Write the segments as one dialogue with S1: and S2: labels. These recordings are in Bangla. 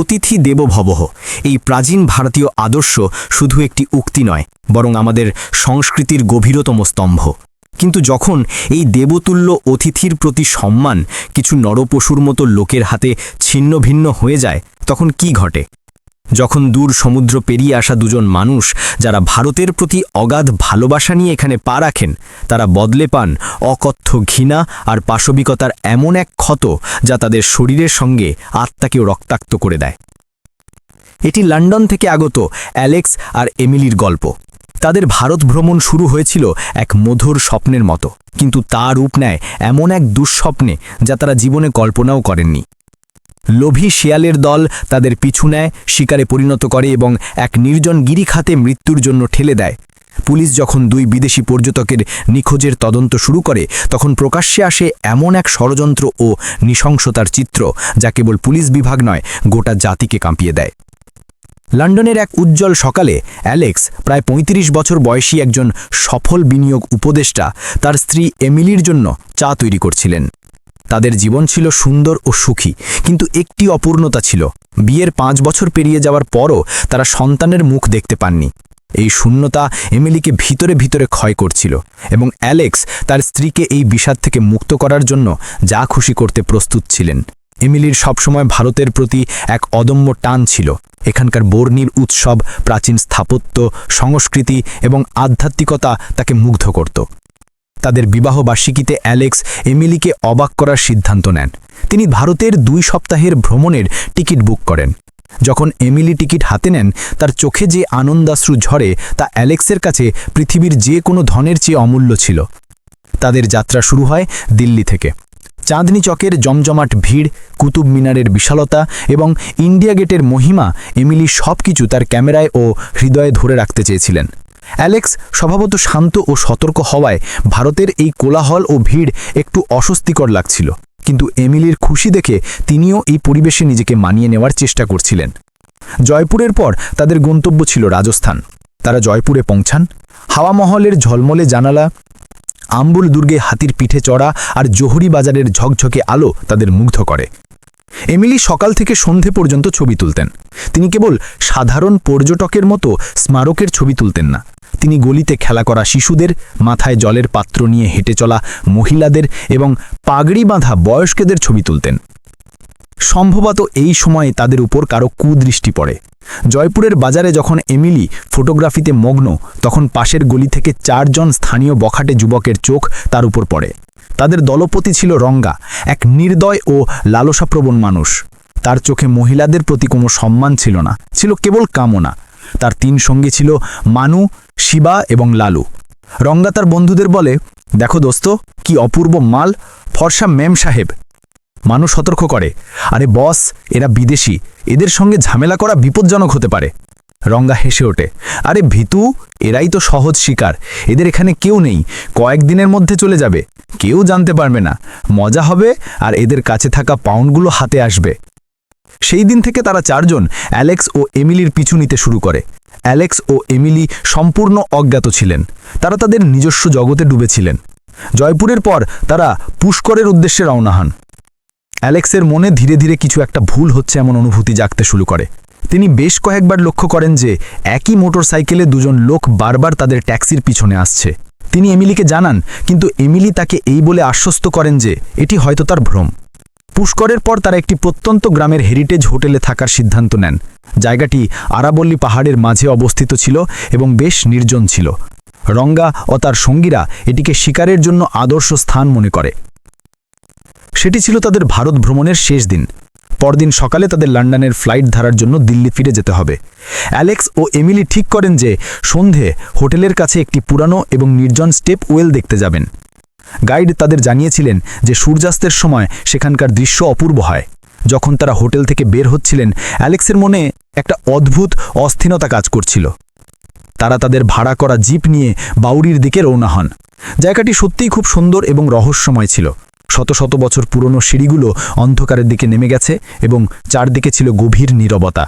S1: অতিথি দেবভবহ। এই প্রাচীন ভারতীয় আদর্শ শুধু একটি উক্তি নয়, বরং আমাদের সংস্কৃতির গভীরতম স্তম্ভ। কিন্তু যখন এই দেবতুল্য অতিথির প্রতি সম্মান কিছু নরপশুর মতো লোকের হাতে ছিন্ন ভিন্ন হয়ে যায়, তখন কি ঘটে? যখন দূর সমুদ্র পেরিয়ে আসা দুজন মানুষ যারা ভারতের প্রতি অগাধ ভালোবাসা নিয়ে এখানে পা রাখেন, তারা বদলে পান অকথ্য ঘৃণা আর পাশবিকতার এমন এক ক্ষত যা তাদের শরীরের সঙ্গে আত্মাকেও রক্তাক্ত করে দেয়। এটি লন্ডন থেকে আগত অ্যালেক্স আর এমিলির গল্প। তাদের ভারত ভ্রমণ শুরু হয়েছিল এক মধুর স্বপ্নের মতো, কিন্তু তা রূপ নেয় এমন এক দুঃস্বপ্নে যা তারা জীবনে কল্পনাও করেননি। লোভী শিয়ালের দল তাদের পিছু নেয়, শিকারে পরিণত করে এবং এক নির্জন গিরিখাতে মৃত্যুর জন্য ঠেলে দেয়। পুলিশ যখন দুই বিদেশি পর্যটকের নিখোঁজের তদন্ত শুরু করে, তখন প্রকাশ্যে আসে এমন এক ষড়যন্ত্র ও নৃশংসতার চিত্র যা কেবল পুলিশ বিভাগ নয়, গোটা জাতিকে কাঁপিয়ে দেয়। লন্ডনের এক উজ্জ্বল সকালে অ্যালেক্স, প্রায় ৩৫ বছর বয়সী একজন সফল বিনিয়োগ উপদেষ্টা, তার স্ত্রী এমিলির জন্য চা তৈরি করছিলেন। তাদের জীবন ছিল সুন্দর ও সুখী, কিন্তু একটি অপূর্ণতা ছিল। বিয়ের পাঁচ বছর পেরিয়ে যাওয়ার পরও তারা সন্তানের মুখ দেখতে পাননি। এই শূন্যতা এমিলিকে ভিতরে ভিতরে ক্ষয় করছিল এবং অ্যালেক্স তার স্ত্রীকে এই বিষাদ থেকে মুক্ত করার জন্য যা খুশি করতে প্রস্তুত ছিলেন। এমিলির সবসময় ভারতের প্রতি এক অদম্য টান ছিল। এখানকার বর্ণির উৎসব, প্রাচীন স্থাপত্য, সংস্কৃতি এবং আধ্যাত্মিকতা তাকে মুগ্ধ করত। তাদের বিবাহ বার্ষিকীতে অ্যালেক্স এমিলিকে অবাক করার সিদ্ধান্ত নেন। তিনি ভারতের দুই সপ্তাহের ভ্রমণের টিকিট বুক করেন। যখন এমিলি টিকিট হাতে নেন, তার চোখে যে আনন্দাশ্রু ঝরে তা অ্যালেক্সের কাছে পৃথিবীর যে কোনো ধনের চেয়ে অমূল্য ছিল। তাদের যাত্রা শুরু হয় দিল্লি থেকে। চাঁদনি চকের জমজমাট ভিড়, কুতুব মিনারের বিশালতা এবং ইন্ডিয়া গেটের মহিমা এমিলি সব কিছু তার ক্যামেরায় ও হৃদয়ে ধরে রাখতে চেয়েছিলেন। অ্যালেক্স স্বভাবত শান্ত ও সতর্ক হওয়ায় ভারতের এই কোলাহল ও ভিড় একটু অস্বস্তিকর লাগছিল। কিন্তু এমিলির খুশি দেখে তিনিও এই পরিবেশে নিজেকে মানিয়ে নেওয়ার চেষ্টা করছিলেন। জয়পুরের পর তাদের গন্তব্য ছিল রাজস্থান। তারা জয়পুরে পৌঁছান। হাওয়া মহলের ঝলমলে জানালা, আম্বুল দুর্গে হাতির পিঠে চড়া আর জহুরি বাজারের ঝকঝকে আলো তাদের মুগ্ধ করে। এমিলি সকাল থেকে সন্ধে পর্যন্ত ছবি তুলতেন। তিনি কেবল সাধারণ পর্যটকের মতো স্মারকের ছবি তুলতেন না। তিনি গলিতে খেলা করা শিশুদের মাথায় জলের পাত্র নিয়ে হেঁটে চলা মহিলাদের এবং পাগড়ি বাঁধা বয়স্কদের ছবি তুলতেন। সম্ভবত এই সময়ে তাদের উপর কারও কুদৃষ্টি পড়ে। জয়পুরের বাজারে যখন এমিলি ফটোগ্রাফিতে মগ্ন, তখন পাশের গলি থেকে চারজন স্থানীয় বখাটে যুবকের চোখ তার উপর পড়ে। তাদের দলপতি ছিল রঙ্গা, এক নির্দয় ও লালসাপ্রবণ মানুষ। তার চোখে মহিলাদের প্রতি কোনো সম্মান ছিল না, ছিল কেবল কামনা। তার তিন সঙ্গী ছিল মানু শিবা এবং লালু। রঙ্গা তার বন্ধুদের বলে, দেখো দোস্ত, কি অপূর্ব মাল, ফর্সা মেম সাহেব। মানুষ সতর্ক করে, আরে বস, এরা বিদেশি, এদের সঙ্গে ঝামেলা করা বিপজ্জনক হতে পারে। রঙ্গা হেসে ওঠে, আরে ভিতু, এরাই তো সহজ শিকার, এদের এখানে কেউ নেই কয়েকদিনের মধ্যে চলে যাবে, কেউ জানতে পারবে না, মজা হবে আর এদের কাছে থাকা পাউন্ডগুলো হাতে আসবে। সেই দিন থেকে তারা চারজন, অ্যালেক্স ও এমিলির পিছু নিতে শুরু করে। অ্যালেক্স ও এমিলি সম্পূর্ণ অজ্ঞাত ছিলেন। তারা তাদের নিজস্ব জগতে ডুবেছিলেন। জয়পুরের পর তারা পুষ্করের উদ্দেশ্যে রওনা হন। অ্যালেক্সের মনে ধীরে ধীরে কিছু একটা ভুল হচ্ছে এমন অনুভূতি জাগতে শুরু করে। তিনি বেশ কয়েকবার লক্ষ্য করেন যে একই মোটর সাইকেলে দুজন লোক বারবার তাদের ট্যাক্সির পিছনে আসছে। তিনি এমিলিকে জানান, কিন্তু এমিলি তাকে এই বলে আশ্বস্ত করেন যে এটি হয়তো তার ভ্রম। পুষ্করের পর তারা একটি প্রত্যন্ত গ্রামের হেরিটেজ হোটেলে থাকার সিদ্ধান্ত নেন। জায়গাটি আরাবল্লী পাহাড়ের মাঝে অবস্থিত ছিল এবং বেশ নির্জন ছিল। রঙ্গা ও তার সঙ্গীরা এটিকে শিকারের জন্য আদর্শ স্থান মনে করে। সেটি ছিল তাদের ভারত ভ্রমণের শেষ দিন। পরদিন সকালে তাদের লন্ডনের ফ্লাইট ধরার জন্য দিল্লি ফিরে যেতে হবে। অ্যালেক্স ও এমিলি ঠিক করেন যে সন্ধে হোটেলের কাছে একটি পুরানো এবং নির্জন স্টেপ ওয়েল দেখতে যাবেন। গাইড তাদের জানিয়েছিলেন যে সূর্যাস্তের সময় সেখানকার দৃশ্য অপূর্ব হয়। যখন তারা হোটেল থেকে বের হচ্ছিলেন, অ্যালেক্সের মনে একটা অদ্ভুত অস্থিরতা কাজ করছিল। তারা তাদের ভাড়া করা জিপ নিয়ে বাউরির দিকে রওনা হন। জায়গাটি সত্যিই খুব সুন্দর এবং রহস্যময় ছিল। শত শত বছর পুরনো সিঁড়িগুলো অন্ধকারের দিকে নেমে গেছে এবং চারদিকে ছিল গভীর নীরবতা।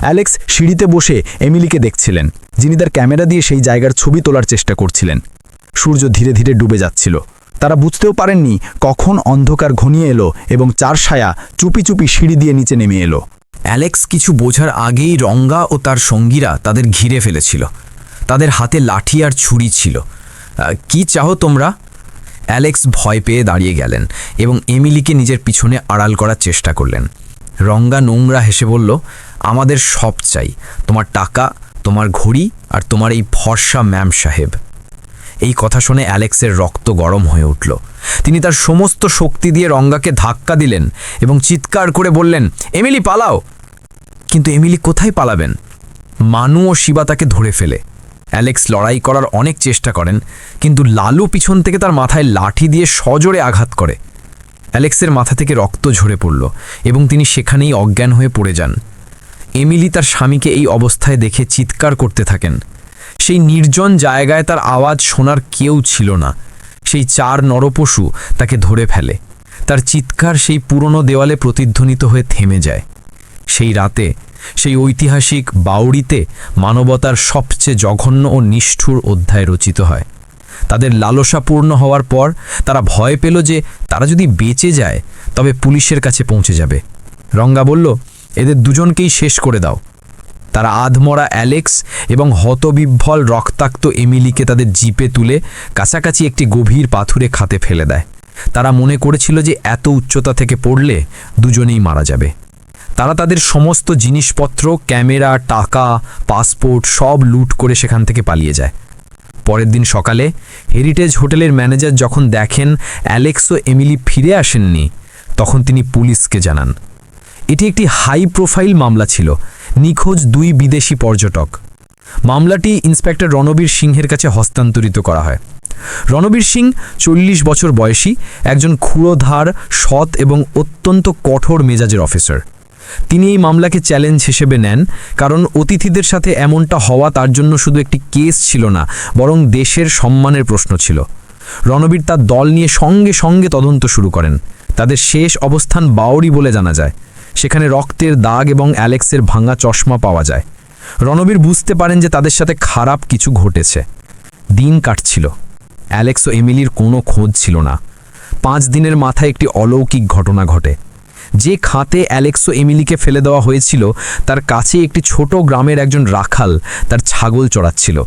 S1: অ্যালেক্স সিঁড়িতে বসে এমিলিকে দেখছিলেন, যিনি তার ক্যামেরা দিয়ে সেই জায়গার ছবি তোলার চেষ্টা করছিলেন। সূর্য ধীরে ধীরে ডুবে যাচ্ছিল। তারা বুঝতেও পারেননি কখন অন্ধকার ঘনিয়ে এলো এবং চার ছায়া চুপি চুপি সিঁড়ি দিয়ে নিচে নেমে এলো।
S2: অ্যালেক্স কিছু বোঝার আগেই রঙ্গা ও তার সঙ্গীরা তাদের ঘিরে ফেলেছিল। তাদের হাতে লাঠি আর ছুরি ছিল। কি চাও তোমরা? অ্যালেক্স ভয় পেয়ে দাঁড়িয়ে গেলেন এবং এমিলিকে নিজের পিছনে আড়াল করার চেষ্টা করলেন। রঙ্গা নোংরা হেসে বলল, আমাদের সব চাই। তোমার টাকা, তোমার ঘড়ি আর তোমার এই ফর্সা ম্যাম সাহেব। এই কথা শুনে অ্যালেক্সের রক্ত গরম হয়ে উঠল। তিনি তার সমস্ত শক্তি দিয়ে রঙ্গাকে ধাক্কা দিলেন এবং চিৎকার করে বললেন, এমিলি, পালাও! কিন্তু এমিলি কোথায় পালাবেন? মানু ও শিবা তাকে ধরে ফেলে। অ্যালেক্স লড়াই করার অনেক চেষ্টা করেন, কিন্তু লালু পিছন থেকে তার মাথায় লাঠি দিয়ে সজোরে আঘাত করে। অ্যালেক্সের মাথা থেকে রক্ত ঝরে পড়ল এবং তিনি সেখানেই অজ্ঞান হয়ে পড়ে যান। এমিলি তার স্বামীকে এই অবস্থায় দেখে চিৎকার করতে থাকেন। সেই নির্জন জায়গায় তার আওয়াজ শোনার কেউ ছিল না। সেই চার নরপশু তাকে ধরে ফেলে। তার চিৎকার সেই পুরনো দেওয়ালে প্রতিধ্বনিত হয়ে থেমে যায়। সেই রাতে সেই ঐতিহাসিক বাউড়িতে মানবতার সবচেয়ে জঘন্য ও নিষ্ঠুর অধ্যায় রচিত হয়। তাদের লালসাপূর্ণ হওয়ার পর তারা ভয় পেল যে তারা যদি বেঁচে যায়, তবে পুলিশের কাছে পৌঁছে যাবে। রঙ্গা বলল, এদের দুজনকেই শেষ করে দাও। তারা আধমরা অ্যালেক্স এবং হতবিভ্বল রক্তাক্ত এমিলিকে তাদের জিপে তুলে কাছাকাছি একটি গভীর পাথুরে খাতে ফেলে দেয়। তারা মনে করেছিল যে এত উচ্চতা থেকে পড়লে দুজনেই মারা যাবে। তারা তাদের সমস্ত জিনিসপত্র, ক্যামেরা, টাকা, পাসপোর্ট সব লুট করে সেখান থেকে পালিয়ে যায়। পরের দিন সকালে হেরিটেজ হোটেলের ম্যানেজার যখন দেখেন অ্যালেক্স ও এমিলি ফিরে আসেননি, তখন তিনি পুলিশকে জানান। এটি একটি হাই প্রোফাইল মামলা ছিল, নিখোঁজ দুই বিদেশি পর্যটক। মামলাটি ইন্সপেক্টর রণবীর সিংহের কাছে হস্তান্তরিত করা হয়। রণবীর সিং চল্লিশ বছর বয়সী, একজন ক্ষুরোধার সৎ এবং অত্যন্ত কঠোর মেজাজের অফিসার। তিনি এই মামলাকে চ্যালেঞ্জ হিসেবে নেন, কারণ অতিথিদের সাথে এমনটা হওয়া তার জন্য শুধু একটি কেস ছিল না, বরং দেশের সম্মানের প্রশ্ন ছিল। রণবীর তার দল নিয়ে সঙ্গে সঙ্গে তদন্ত শুরু করেন। তাদের শেষ অবস্থান বাউরি বলে জানা যায়। সেখানে রক্তের দাগ এবং অ্যালেক্সের ভাঙা চশমা পাওয়া যায়। রণবীর বুঝতে পারেন যে তাদের সাথে খারাপ কিছু ঘটেছে। দিন কাটছিল। অ্যালেক্স ও এমিলির কোনো খোঁজ ছিল না। পাঁচ দিনের মাথায় একটি অলৌকিক ঘটনা ঘটে। যে খাতে অ্যালেক্সো এমিলিকে ফেলে দেওয়া হয়েছিল, তার কাছে একটি ছোট গ্রামের একজন রাখাল তার ছাগল চড়াচ্ছিল।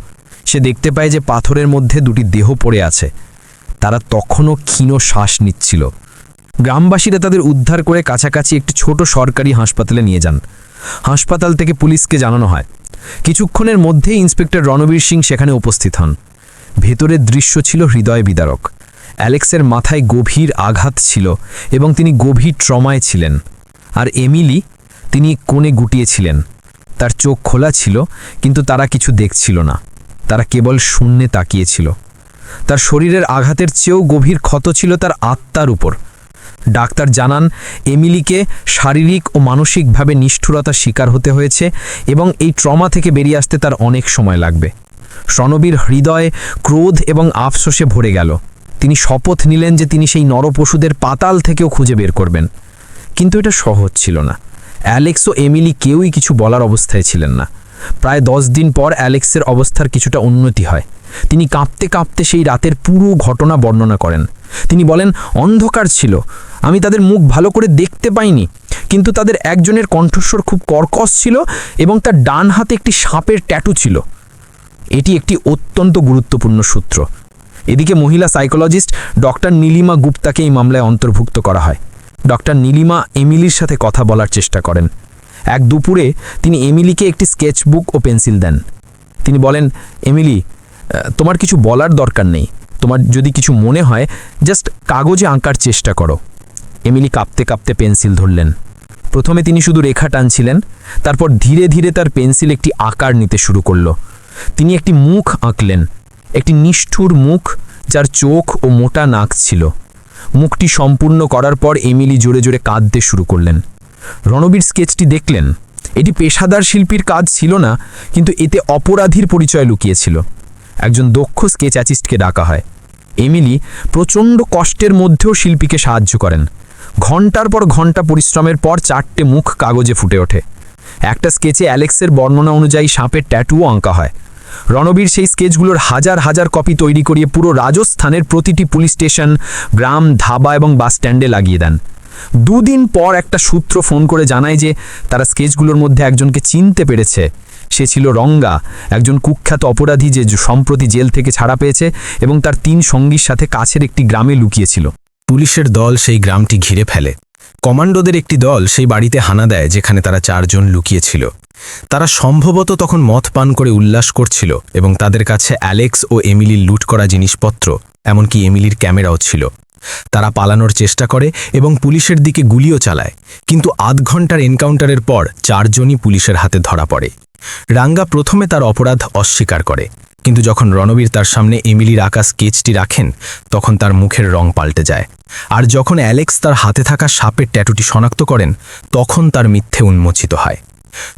S2: সে দেখতে পায় যে পাথরের মধ্যে দুটি দেহ পড়ে আছে। তারা তখনও ক্ষীণ শ্বাস নিচ্ছিল। গ্রামবাসীরা তাদের উদ্ধার করে কাছাকাছি একটি ছোট সরকারি হাসপাতালে নিয়ে যান। হাসপাতাল থেকে পুলিশকে জানানো হয়। কিছুক্ষণের মধ্যেই ইন্সপেক্টর রণবীর সিং সেখানে উপস্থিত হন। ভেতরের দৃশ্য ছিল হৃদয় বিদারক। অ্যালেক্সের মাথায় গভীর আঘাত ছিল এবং তিনি গভীর ট্রমায় ছিলেন। আর এমিলি তিনি কোণে গুটিয়েছিলেন। তার চোখ খোলা ছিল, কিন্তু তারা কিছু দেখছিল না। তারা কেবল শূন্যে তাকিয়েছিল। তার শরীরের আঘাতের চেয়েও গভীর ক্ষত ছিল তার আত্মার উপর। ডাক্তার জানান, এমিলিকে শারীরিক ও মানসিকভাবে নিষ্ঠুরতার শিকার হতে হয়েছে এবং এই ট্রমা থেকে বেরিয়ে আসতে তার অনেক সময় লাগবে। রণবীর হৃদয় ক্রোধ এবং আফসোসে ভরে গেল। তিনি শপথ নিলেন যে তিনি সেই নরপশুদের পাতাল থেকেও খুঁজে বের করবেন। কিন্তু এটা সহজ ছিল না। অ্যালেক্স ও এমিলি কেউই কিছু বলার অবস্থায় ছিলেন না। প্রায় দশ দিন পর অ্যালেক্সের অবস্থার কিছুটা উন্নতি হয়। তিনি কাঁপতে কাঁপতে সেই রাতের পুরো ঘটনা বর্ণনা করেন। তিনি বলেন, অন্ধকার ছিল। আমি তাদের মুখ ভালো করে দেখতে পাইনি, কিন্তু তাদের একজনের কণ্ঠস্বর খুব কর্কশ ছিল এবং তার ডান হাতে একটি সাপের ট্যাটু ছিল। এটি একটি অত্যন্ত গুরুত্বপূর্ণ সূত্র। এদিকে মহিলা সাইকোলজিস্ট ডক্টর নীলিমা গুপ্তাকে এই মামলায় অন্তর্ভুক্ত করা হয়। ডক্টর নীলিমা এমিলির সাথে কথা বলার চেষ্টা করেন। এক দুপুরে তিনি এমিলিকে একটি স্কেচবুক ও পেন্সিল দেন। তিনি বলেন, এমিলি তোমার কিছু বলার দরকার নেই। তোমার যদি কিছু মনে হয়, জাস্ট কাগজে আঁকার চেষ্টা করো। এমিলি কাঁপতে কাঁপতে পেন্সিল ধরলেন। প্রথমে তিনি শুধু রেখা টানছিলেন, তারপর ধীরে ধীরে তার পেন্সিল একটি আকার নিতে শুরু করল। তিনি একটি মুখ আঁকলেন। একটি নিষ্ঠুর মুখ যার চোখ ও মোটা নাক ছিল। মুখটি সম্পূর্ণ করার পর এমিলি জোরে জোরে কাঁদতে শুরু করলেন। রণবীর স্কেচটি দেখলেন। এটি পেশাদার শিল্পীর কাজ ছিল না, কিন্তু এতে অপরাধীর পরিচয় লুকিয়েছিল। একজন দক্ষ স্কেচ অ্যাচিস্টকে ডাকা হয়। এমিলি প্রচণ্ড কষ্টের মধ্যেও শিল্পীকে সাহায্য করেন। ঘণ্টার পর ঘণ্টা পরিশ্রমের পর চারটে মুখ কাগজে ফুটে ওঠে। একটা স্কেচে অ্যালেক্সের বর্ণনা অনুযায়ী সাপের ট্যাটুও আঁকা হয়। রণবীর সেই স্কেচগুলোর হাজার হাজার কপি তৈরি করিয়ে পুরো রাজস্থানের প্রতিটি পুলিশ স্টেশন, গ্রাম, ধাবা এবং বাস স্ট্যান্ডে লাগিয়ে দেন। দুদিন পর একটা সূত্র ফোন করে জানায় যে তারা স্কেচগুলোর মধ্যে একজনকে চিনতে পেরেছে। সে ছিল রঙ্গা, একজন কুখ্যাত অপরাধী যে সম্প্রতি জেল থেকে ছাড়া পেয়েছে এবং তার তিন সঙ্গীর সাথে কাছের একটি গ্রামে লুকিয়েছিল।
S1: পুলিশের দল সেই গ্রামটি ঘিরে ফেলে। কমান্ডোদের একটি দল সেই বাড়িতে হানা দেয়, যেখানে তারা চারজন লুকিয়েছিল। তারা সম্ভবত তখন মদ পান করে উল্লাস করছিল এবং তাদের কাছে অ্যালেক্স ও এমিলির লুট করা জিনিসপত্র, এমনকি এমিলির ক্যামেরাও ছিল। তারা পালানোর চেষ্টা করে এবং পুলিশের দিকে গুলিও চালায়, কিন্তু আধ ঘণ্টার এনকাউন্টারের পর চারজনই পুলিশের হাতে ধরা পড়ে। রাঙ্গা প্রথমে তার অপরাধ অস্বীকার করে, কিন্তু যখন রণবীর তার সামনে এমিলির আঁকা স্কেচটি রাখেন, তখন তার মুখের রং পাল্টে যায়। আর যখন অ্যালেক্স তার হাতে থাকা সাপের ট্যাটুটি শনাক্ত করেন, তখন তার মিথ্যে উন্মোচিত হয়।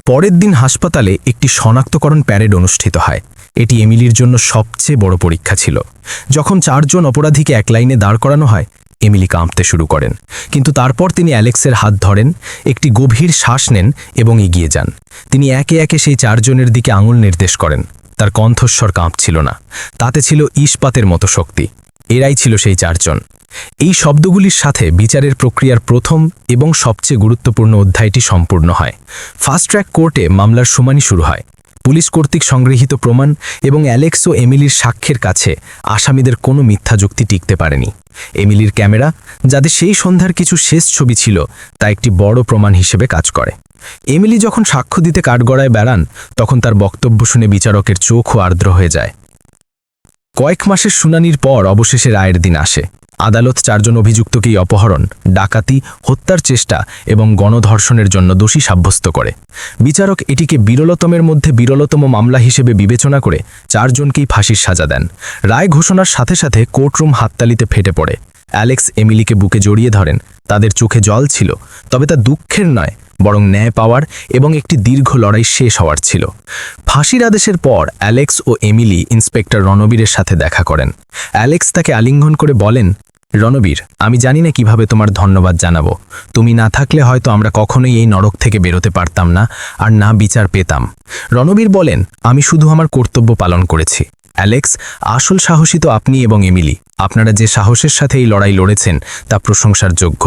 S1: পরের দিন হাসপাতালে একটি শনাক্তকরণ প্যারেড অনুষ্ঠিত হয়। এটি এমিলির জন্য সবচেয়ে বড় পরীক্ষা ছিল। যখন চারজন অপরাধীকে এক লাইনে দাঁড় করানো হয়, এমিলি কাঁপতে শুরু করেন। কিন্তু তারপর তিনি অ্যালেক্সের হাত ধরেন, একটি গভীর শ্বাস নেন এবং এগিয়ে যান। তিনি একে একে সেই চারজনের দিকে আঙুল নির্দেশ করেন। তার কণ্ঠস্বর কাঁপছিল না। তাতে ছিল ইস্পাতের মতো শক্তি। এরাই ছিল সেই চারজন। এই শব্দগুলির সাথে বিচারের প্রক্রিয়ার প্রথম এবং সবচেয়ে গুরুত্বপূর্ণ অধ্যায়টি সম্পূর্ণ হয়। ফাস্ট ট্র্যাক কোর্টে মামলার শুমানি শুরু হয়। পুলিশ কর্তৃক সংগৃহীত প্রমাণ এবং অ্যালেক্স ও এমিলির সাক্ষ্যের কাছে আসামিদের কোনো মিথ্যা যুক্তি টিকতে পারেনি। এমিলির ক্যামেরা, যাদের সেই সন্ধ্যার কিছু শেষ ছবি ছিল, তা একটি বড় প্রমাণ হিসেবে কাজ করে। এমিলি যখন সাক্ষ্য দিতে কাঠগড়ায় বেড়ান, তখন তার বক্তব্য শুনে বিচারকের চোখও আর্দ্র হয়ে যায়। কয়েক মাসের শুনানির পর অবশেষে রায়ের দিন আসে। আদালত চারজন অভিযুক্তকেই অপহরণ, ডাকাতি, হত্যার চেষ্টা এবং গণধর্ষণের জন্য দোষী সাব্যস্ত করে। বিচারক এটিকে বিরলতমের মধ্যে বিরলতম মামলা হিসেবে বিবেচনা করে চারজনকেই ফাঁসির সাজা দেন। রায় ঘোষণার সাথে সাথে কোর্টরুম হাততালিতে ফেটে পড়ে। অ্যালেক্স এমিলিকে বুকে জড়িয়ে ধরেন। তাদের চোখে জল ছিল, তবে তা দুঃখের নয়। বরং ন্যায় পাওয়ার এবং একটি দীর্ঘ লড়াই শেষ হওয়ার ছিল। ফাঁসির আদেশের পর অ্যালেক্স ও এমিলি ইন্সপেক্টর রণবীরের সাথে দেখা করেন। অ্যালেক্স তাকে আলিঙ্গন করে বলেন, রণবীর, আমি জানি না কীভাবে তোমার ধন্যবাদ জানাব। তুমি না থাকলে হয়তো আমরা কখনোই এই নরক থেকে বেরোতে পারতাম না আর না বিচার পেতাম। রণবীর বলেন, আমি শুধু আমার কর্তব্য পালন করেছি। অ্যালেক্স, আসল সাহসী তো আপনি এবং এমিলি। আপনারা যে সাহসের সাথে এই লড়াই লড়েছেন তা প্রশংসার যোগ্য।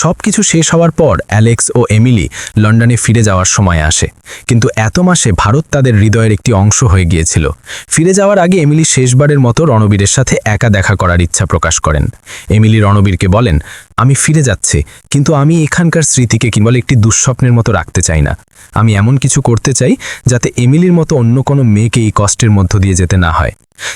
S1: সব কিছু শেষ হওয়ার পর অ্যালেক্স ও এমিলি লন্ডনে ফিরে যাওয়ার সময় আসে। কিন্তু এত মাসে ভারত তাদের হৃদয়ের একটি অংশ হয়ে গিয়েছিল। ফিরে যাওয়ার আগে এমিলি শেষবারের মতো রণবীরের সাথে একা দেখা করার ইচ্ছা প্রকাশ করেন। এমিলি রণবীরকে বলেন, আমি ফিরে যাচ্ছি, কিন্তু আমি এখানকার স্মৃতিকে কেবল একটি দুঃস্বপ্নের মতো রাখতে চাই না। আমি এমন কিছু করতে চাই যাতে এমিলির মতো অন্য কোনো মেয়েকে এই কষ্টের মধ্য দিয়ে যেতে না হয়।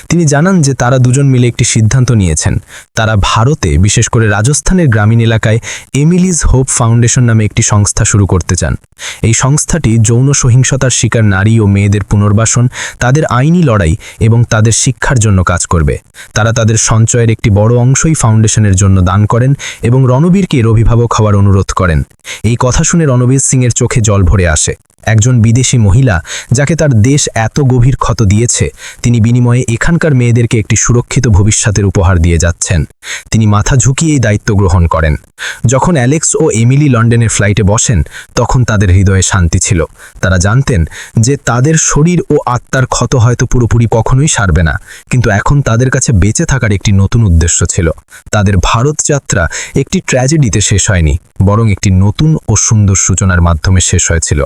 S1: তিনি জানান যে তারা দুজন মিলে একটি সিদ্ধান্ত নিয়েছেন। তারা ভারতে, বিশেষ করে রাজস্থানের গ্রামীণ এলাকায় এমিলিজ হোপ ফাউন্ডেশন নামে একটি সংস্থা শুরু করতে চান। এই সংস্থাটি যৌন সহিংসতার শিকার নারী ও মেয়েদের পুনর্বাসন, তাদের আইনি লড়াই এবং তাদের শিক্ষার জন্য কাজ করবে। তারা তাদের সঞ্চয়ের একটি বড় অংশই ফাউন্ডেশনের জন্য দান করেন এবং রণবীরকে এর অভিভাবক হওয়ার অনুরোধ করেন। এই কথা শুনে রণবীর সিংয়ের চোখে জল ভরে আসে। একজন বিদেশি মহিলা যাকে তার দেশ এত গভীর ক্ষত দিয়েছে। তিনি বিনিময়ে এখানকার মেয়েদেরকে একটি সুরক্ষিত ভবিষ্যতের উপহার দিয়ে যাচ্ছেন। তিনি মাথা ঝুঁকিয়ে এই দায়িত্ব গ্রহণ করেন। যখন অ্যালেক্স ও এমিলি লন্ডনের ফ্লাইটে বসেন, তখন তাদের হৃদয়ে শান্তি ছিল। তারা জানতেন যে তাদের শরীর ও আত্মার ক্ষত হয়তো পুরোপুরি কখনোই সারবে না, কিন্তু এখন তাদের কাছে বেঁচে থাকার একটি নতুন উদ্দেশ্য ছিল। তাদের ভারত যাত্রা একটি ট্র্যাজেডিতে শেষ হয়নি, বরং একটি নতুন ও সুন্দর সূচনার মাধ্যমে শেষ হয়েছিল।